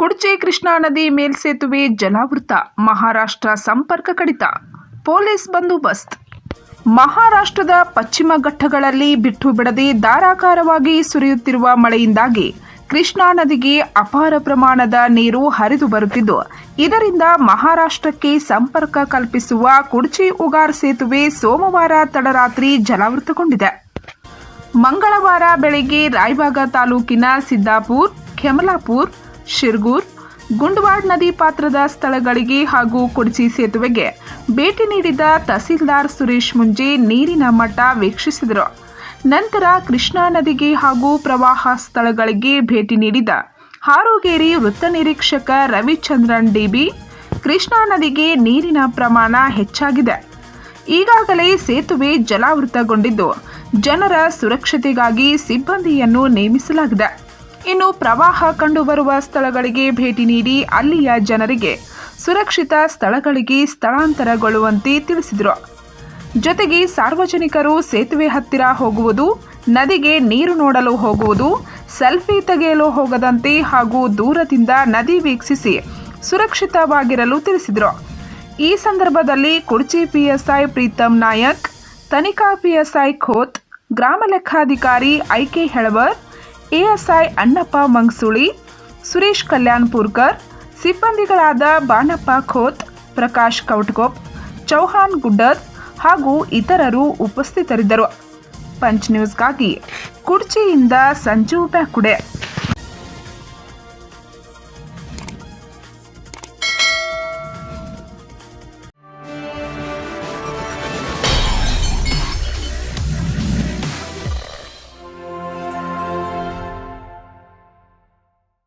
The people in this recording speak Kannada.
ಕುಡ್ಚಿ ಕೃಷ್ಣಾ ನದಿ ಮೇಲ್ಸೇತುವೆ ಜಲಾವೃತ, ಮಹಾರಾಷ್ಟ್ರ ಸಂಪರ್ಕ ಕಡಿತ, ಪೊಲೀಸ್ ಬಂದೋಬಸ್ತ್. ಮಹಾರಾಷ್ಟ್ರದ ಪಶ್ಚಿಮ ಘಟ್ಟಗಳಲ್ಲಿ ಬಿಟ್ಟು ಬಿಡದೆ ಧಾರಾಕಾರವಾಗಿ ಸುರಿಯುತ್ತಿರುವ ಮಳೆಯಿಂದಾಗಿ ಕೃಷ್ಣಾ ನದಿಗೆ ಅಪಾರ ಪ್ರಮಾಣದ ನೀರು ಹರಿದು ಬರುತ್ತಿದ್ದು, ಇದರಿಂದ ಮಹಾರಾಷ್ಟ್ರಕ್ಕೆ ಸಂಪರ್ಕ ಕಲ್ಪಿಸುವ ಕುಡ್ಚಿ ಉಗಾರ್ ಸೇತುವೆ ಸೋಮವಾರ ತಡರಾತ್ರಿ ಜಲಾವೃತಗೊಂಡಿದೆ. ಮಂಗಳವಾರ ಬೆಳಗ್ಗೆ ರಾಯಬಾಗ ತಾಲೂಕಿನ ಸಿದ್ದಾಪುರ್, ಕೆಮಲಾಪುರ್ ಶಿರ್ಗೂರ್ ಗುಂಡ್ವಾಡ್ ನದಿ ಪಾತ್ರದ ಸ್ಥಳಗಳಿಗೆ ಹಾಗೂ ಕುಡ್ಚಿ ಸೇತುವೆಗೆ ಭೇಟಿ ನೀಡಿದ ತಹಸೀಲ್ದಾರ್ ಸುರೇಶ್ ಮುಂಜೆ ನೀರಿನ ಮಟ್ಟ ವೀಕ್ಷಿಸಿದರು. ನಂತರ ಕೃಷ್ಣಾ ನದಿಗೆ ಹಾಗೂ ಪ್ರವಾಹ ಸ್ಥಳಗಳಿಗೆ ಭೇಟಿ ನೀಡಿದ ಹಾರೋಗೇರಿ ವೃತ್ತ ನಿರೀಕ್ಷಕ ರವಿಚಂದ್ರನ್ ಡಿಬಿ ಕೃಷ್ಣಾ ನದಿಗೆ ನೀರಿನ ಪ್ರಮಾಣ ಹೆಚ್ಚಾಗಿದೆ. ಈಗಾಗಲೇ ಸೇತುವೆ ಜಲಾವೃತಗೊಂಡಿದ್ದು, ಜನರ ಸುರಕ್ಷತೆಗಾಗಿ ಸಿಬ್ಬಂದಿಯನ್ನು ನೇಮಿಸಲಾಗಿದೆ. ಇನ್ನು ಪ್ರವಾಹ ಕಂಡುಬರುವ ಸ್ಥಳಗಳಿಗೆ ಭೇಟಿ ನೀಡಿ ಅಲ್ಲಿಯ ಜನರಿಗೆ ಸುರಕ್ಷಿತ ಸ್ಥಳಗಳಿಗೆ ಸ್ಥಳಾಂತರಗೊಳ್ಳುವಂತೆ ತಿಳಿಸಿದರು. ಜೊತೆಗೆ ಸಾರ್ವಜನಿಕರು ಸೇತುವೆ ಹತ್ತಿರ ಹೋಗುವುದು, ನದಿಗೆ ನೀರು ನೋಡಲು ಹೋಗುವುದು, ಸೆಲ್ಫಿ ತೆಗೆಯಲು ಹೋಗದಂತೆ ಹಾಗೂ ದೂರದಿಂದ ನದಿ ವೀಕ್ಷಿಸಿ ಸುರಕ್ಷಿತವಾಗಿರಲು ತಿಳಿಸಿದರು. ಈ ಸಂದರ್ಭದಲ್ಲಿ ಕುರ್ಚಿ ಪಿಎಸ್ಐ ಪ್ರೀತಮ್ ನಾಯಕ್, ತನಿಖಾ ಪಿಎಸ್ಐ ಖೋತ್, ಗ್ರಾಮ ಲೆಕ್ಕಾಧಿಕಾರಿ ಐಕೆ ಹೆಳವರ್ ಎಎಸ್ಐ ಅಣ್ಣಪ್ಪ ಮಂಗ್ಸುಳಿ, ಸುರೇಶ್ ಕಲ್ಯಾಣ್ಪುರ್ಕರ್ ಸಿಬ್ಬಂದಿಗಳಾದ ಬಾಣಪ್ಪ ಖೋತ್, ಪ್ರಕಾಶ್ ಕೌಟ್ಗೋಪ್ ಚೌಹಾನ್ ಗುಡ್ಡರ್ ಹಾಗೂ ಇತರರು ಉಪಸ್ಥಿತರಿದ್ದರು. ಪಂಚ್ ನ್ಯೂಸ್ಗಾಗಿ ಕುರ್ಚಿಯಿಂದ ಸಂಜು ಬ್ಯಾಕುಡೆ.